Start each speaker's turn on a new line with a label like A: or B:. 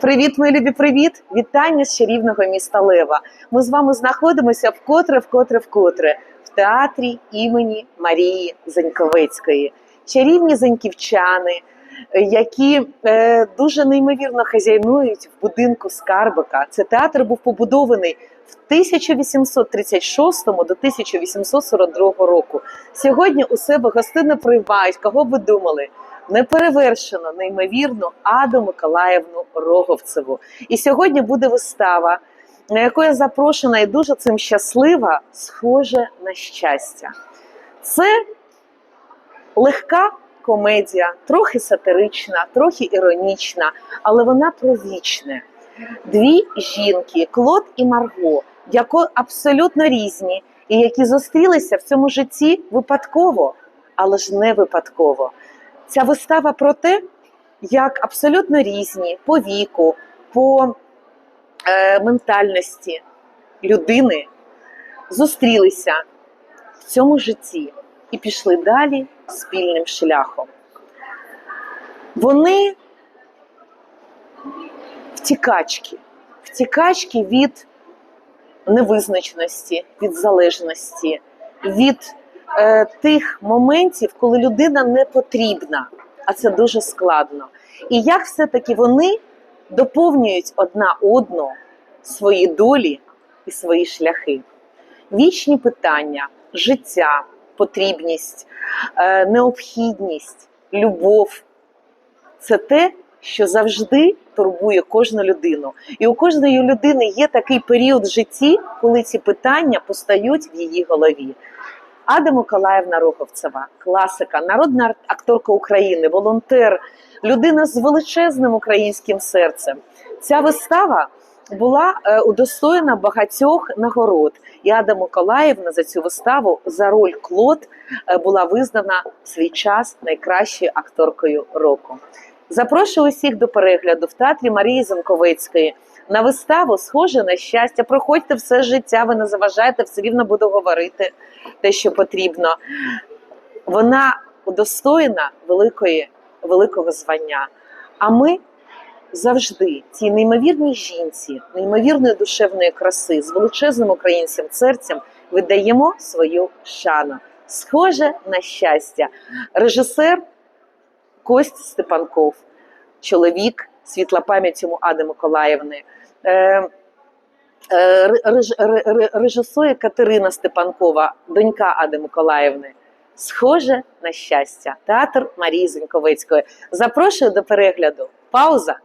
A: Привіт, мої любі, привіт! Вітання з чарівного міста Лева. Ми з вами знаходимося вкотре, вкотре, вкотре в театрі імені Марії Заньковецької. Чарівні заньківчани, е, які е, дуже неймовірно хазяйнують в будинку Скарбика. Це театр був побудований в 1836 до 1842 року. Сьогодні у себе гостини приймають, кого би думали, неперевершено, неймовірну Аду Миколаївну Роговцеву. І сьогодні буде вистава, на яку я запрошена і дуже цим щаслива, схоже на щастя. Це легка комедія, трохи сатирична, трохи іронічна, але вона про вічне. Дві жінки, Клод і Марго, які абсолютно різні, і які зустрілися в цьому житті випадково, але ж не випадково. Ця вистава про те, як абсолютно різні по віку, по е, ментальності людини зустрілися в цьому житті і пішли далі спільним шляхом. Вони втікачки, втікачки від невизначеності, від залежності, від е, тих моментів, коли людина не потрібна, а це дуже складно. І як все-таки вони доповнюють одна одну свої долі і свої шляхи. Вічні питання, життя, потрібність, е, необхідність, любов це те, що завжди турбує кожну людину. І у кожної людини є такий період в житті, коли ці питання постають в її голові. Ада Миколаївна Роговцева, класика, народна акторка України, волонтер, людина з величезним українським серцем. Ця вистава була е, удостоєна багатьох нагород. І Ада Миколаївна за цю виставу за роль Клод е, була визнана в свій час найкращою акторкою року. Запрошую усіх до перегляду в театрі Марії Занковецької на виставу схоже на щастя. Проходьте все життя, ви не заважаєте, все рівно буду говорити те, що потрібно. Вона удостоєна великої, великого звання. А ми завжди цій неймовірній жінці, неймовірної душевної краси з величезним українським серцем видаємо свою шану. Схоже на щастя. Режисер Кость Степанков, чоловік, світла пам'ять йому Ади Миколаївни. Е, е, реж- ре- ре- Режисує Катерина Степанкова, донька Ади Миколаївни. Схоже на щастя. Театр Марії Зіньковецької. Запрошую до перегляду. Пауза.